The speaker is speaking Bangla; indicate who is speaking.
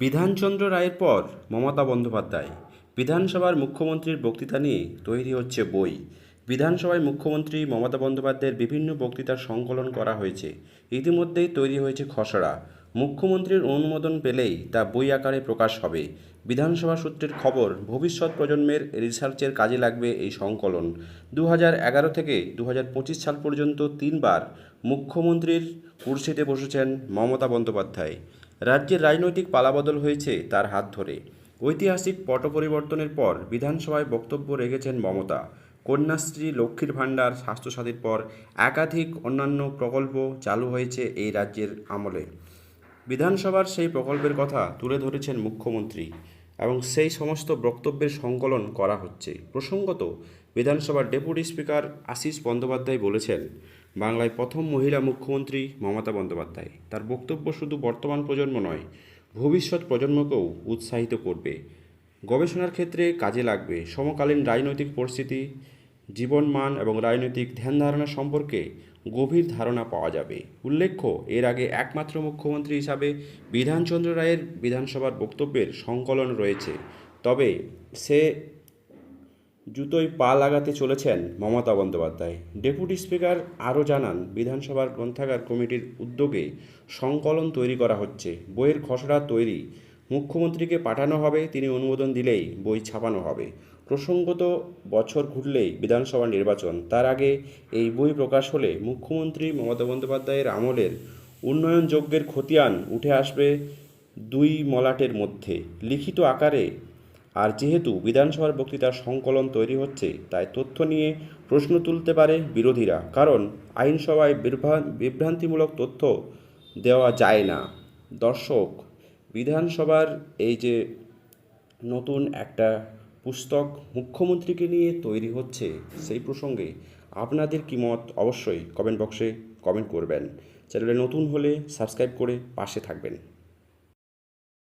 Speaker 1: বিধানচন্দ্র রায়ের পর মমতা বন্দ্যোপাধ্যায়। বিধানসভার মুখ্যমন্ত্রীর বক্তৃতা নিয়ে তৈরি হচ্ছে বই। বিধানসভায় মুখ্যমন্ত্রী মমতা বন্দ্যোপাধ্যায়ের বিভিন্ন বক্তৃতার সংকলন করা হয়েছে। ইতিমধ্যেই তৈরি হয়েছে খসড়া। মুখ্যমন্ত্রীর অনুমোদন পেলেই তা বই আকারে প্রকাশ হবে। বিধানসভা সূত্রের খবর, ভবিষ্যৎ প্রজন্মের রিসার্চের কাজে লাগবে এই সংকলন। দু থেকে দু সাল পর্যন্ত তিনবার মুখ্যমন্ত্রীর কুর্সিতে বসেছেন মমতা বন্দ্যোপাধ্যায়। রাজ্যের রাজনৈতিক পালাবদল হয়েছে তার হাত ধরে। ঐতিহাসিক পট পরিবর্তনের পর বিধানসভায় বক্তব্য রেখেছেন মমতা। কন্যাশ্রী, লক্ষ্মীর ভাণ্ডার, স্বাস্থ্যসাথীর পর একাধিক অন্যান্য প্রকল্প চালু হয়েছে এই রাজ্যের আমলে। বিধানসভার সেই প্রকল্পের কথা তুলে ধরেছেন মুখ্যমন্ত্রী এবং সেই সমস্ত বক্তব্যের সংকলন করা হচ্ছে। প্রসঙ্গত, বিধানসভার ডেপুটি স্পিকার আশিস বন্দ্যোপাধ্যায় বলেছেন বাংলায় প্রথম মহিলা মুখ্যমন্ত্রী মমতা বন্দ্যোপাধ্যায়। তার বক্তব্য শুধু বর্তমান প্রজন্ম নয়, ভবিষ্যৎ প্রজন্মকেও উৎসাহিত করবে। গবেষণার ক্ষেত্রে কাজে লাগবে সমকালীন রাজনৈতিক পরিস্থিতি, জীবনমান এবং রাজনৈতিক ধ্যান ধারণা সম্পর্কে গভীর ধারণা পাওয়া যাবে। উল্লেখ্য, এর আগে একমাত্র মুখ্যমন্ত্রী হিসাবে বিধানচন্দ্র রায়ের বিধানসভার বক্তব্যের সংকলন রয়েছে। তবে সে জুতোয় পা লাগাতে চলেছেন মমতা বন্দ্যোপাধ্যায়। ডেপুটি স্পিকার আরও জানান, বিধানসভার গ্রন্থাগার কমিটির উদ্যোগে সংকলন তৈরি করা হচ্ছে, বইয়ের খসড়া তৈরি, মুখ্যমন্ত্রীকে পাঠানো হবে, তিনি অনুমোদন দিলেই বই ছাপানো হবে। প্রসঙ্গত, বছর ঘুরলেই বিধানসভা নির্বাচন, তার আগে এই বই প্রকাশ হলে মুখ্যমন্ত্রী মমতা বন্দ্যোপাধ্যায়ের আমলের উন্নয়ন যজ্ঞের খতিয়ান উঠে আসবে দুই মলাটের মধ্যে। লিখিত আকারে আর যেহেতু বিধানসভার বক্তৃতার সংকলন তৈরি হচ্ছে, তাই তথ্য নিয়ে প্রশ্ন তুলতে পারে বিরোধীরা। কারণ আইনসভায় বিভ্রা- বিভ্রান্তিমূলক তথ্য দেওয়া যায় না। দর্শক, বিধানসভার এই যে নতুন একটা পুস্তক মুখ্যমন্ত্রীকে নিয়ে তৈরি হচ্ছে, সেই প্রসঙ্গে আপনাদের কি মত? অবশ্যই কমেন্ট বক্সে কমেন্ট করবেন। চ্যানেলে নতুন হলে সাবস্ক্রাইব করে পাশে থাকবেন।